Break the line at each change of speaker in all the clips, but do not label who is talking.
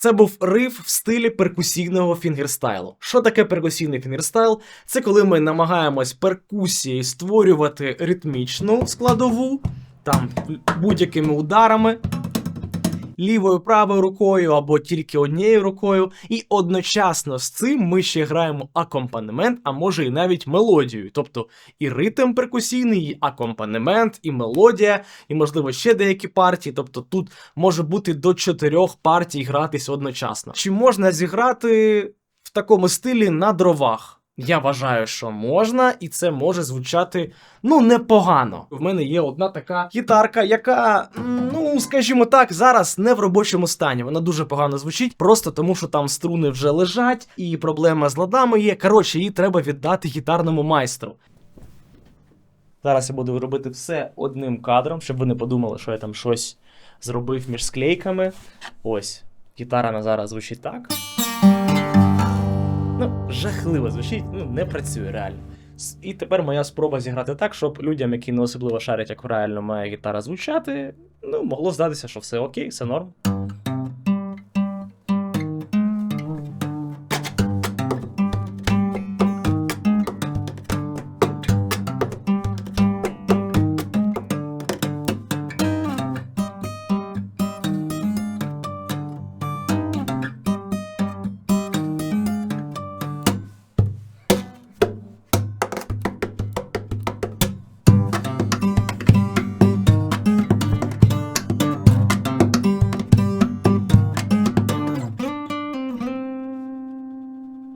Це був риф в стилі перкусійного фінгерстайлу. Що таке перкусійний фінгерстайл? Це коли ми намагаємось перкусією створювати ритмічну складову, там будь-якими ударами, лівою правою рукою або тільки однією рукою, і одночасно з цим ми ще граємо акомпанемент, а може і навіть мелодію. Тобто і ритм перкусійний, і акомпанемент, і мелодія, і можливо ще деякі партії. Тобто тут може бути до чотирьох партій гратись одночасно. Чи можна зіграти в такому стилі на дровах? Я вважаю, що можна, і це може звучати ну непогано. В мене є одна така гітарка, яка, м, ну скажімо так, зараз не в робочому стані. Вона дуже погано звучить, просто тому що там струни вже лежать, і проблема з ладами є. Коротше, її треба віддати гітарному майстру. Зараз я буду робити все одним кадром, щоб ви не подумали, що я там щось зробив між склейками. Ось, гітара на зараз звучить так. Ну, жахливо звучить, ну не працює реально. І тепер моя спроба зіграти так, щоб людям, які не особливо шарять, як реально має гітара звучати, ну, могло здатися, що все окей, все норм.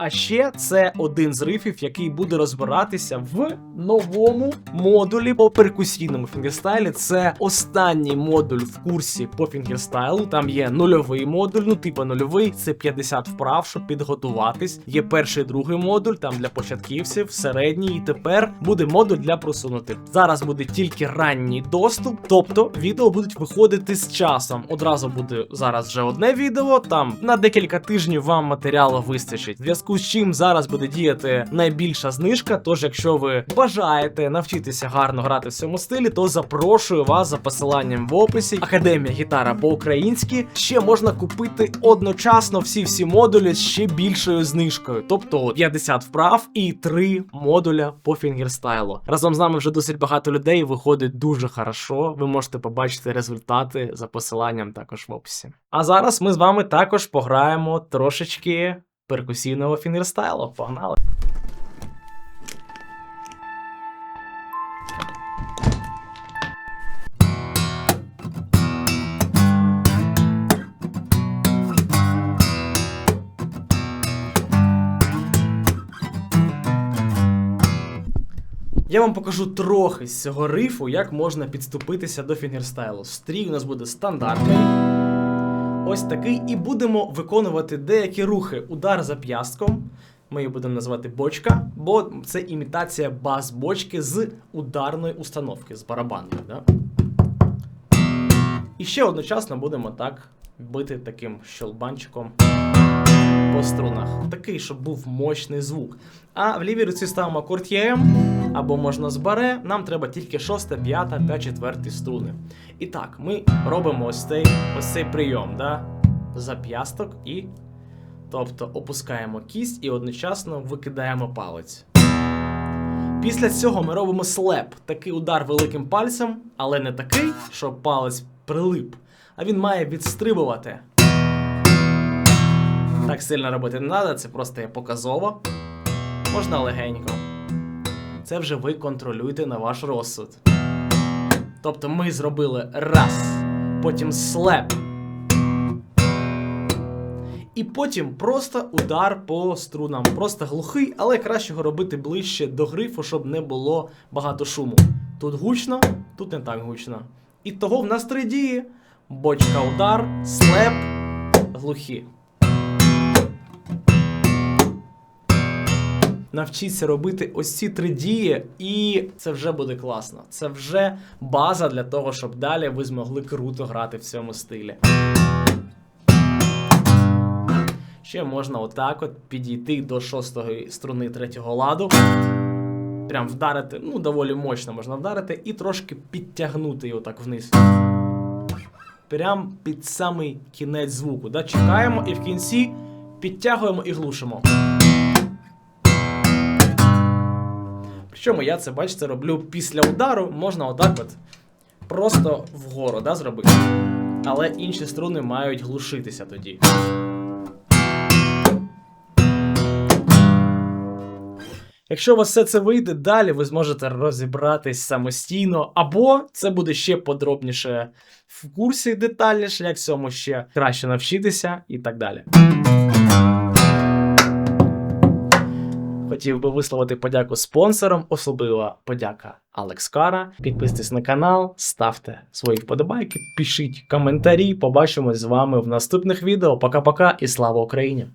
А ще це один з рифів, який буде розбиратися в новому модулі по перкусійному фінгерстайлі. Це останній модуль в курсі по фінгерстайлу. Там є нульовий модуль, ну типу нульовий, це 50 вправ, щоб підготуватись. Є перший другий модуль, там для початківців, середній, і тепер буде модуль для просунутих. Зараз буде тільки ранній доступ, тобто відео будуть виходити з часом. Одразу буде зараз вже одне відео. Там на декілька тижнів вам матеріалу вистачить. В зв'язку з чим зараз буде діяти найбільша знижка. Тож, якщо ви бажаєте навчитися гарно грати в цьому стилі, то запрошую вас за посиланням в описі. Академія гітара по-українськи. Ще можна купити одночасно всі всі модулі з ще більшою знижкою, тобто 50 вправ і 3 модуля по фінгерстайлу. Разом з нами вже досить багато людей виходить дуже хорошо. Ви можете побачити результати за посиланням також в описі. А зараз ми з вами також пограємо трошечки перкусійного фінгерстайлу. Погнали! Я вам покажу трохи з цього рифу, як можна підступитися до фінгерстайлу. Стрій у нас буде стандартний. Ось такий, і будемо виконувати деякі рухи. Удар за п'ястком. Ми її будемо називати бочка, бо це імітація бас-бочки з ударної установки, з барабанної. Да? І ще одночасно будемо так бити таким щолбанчиком по струнах. Такий, щоб був мощний звук. А в лівій руці ставимо акорд ЄМ, або можна з баре. Нам треба тільки шоста, п'ята та четверті струни. І так, ми робимо ось цей, ось цей прийом, да? зап'ясток і. Тобто опускаємо кість і одночасно викидаємо палець. Після цього ми робимо слеп, такий удар великим пальцем, але не такий, щоб палець прилип, а він має відстрибувати. Так сильно робити не треба, це просто показово. Можна легенько. Це вже ви контролюєте на ваш розсуд. Тобто ми зробили раз, потім слеп. І потім просто удар по струнам. Просто глухий, але краще його робити ближче до грифу, щоб не було багато шуму. Тут гучно, тут не так гучно. І того в нас три дії: бочка, удар, слеп, глухі. Навчіться робити ось ці три дії, і це вже буде класно. Це вже база для того, щоб далі ви змогли круто грати в цьому стилі. Ще можна отак от підійти до шостої струни третього ладу. Прям вдарити, ну, доволі мощно можна вдарити, і трошки підтягнути його так вниз. прямо під самий кінець звуку. Да? Чекаємо і в кінці підтягуємо і глушимо. Причому я це, бачите, роблю після удару, можна отак от просто вгору да, зробити. Але інші струни мають глушитися тоді. Якщо у вас все це вийде, далі ви зможете розібратись самостійно, або це буде ще подробніше в курсі детальніше, як цьому ще краще навчитися і так далі. Хотів би висловити подяку спонсорам, особлива подяка Алекс Кара. Підписуйтесь на канал, ставте свої вподобайки, пишіть коментарі. Побачимось з вами в наступних відео. Пока-пока і слава Україні!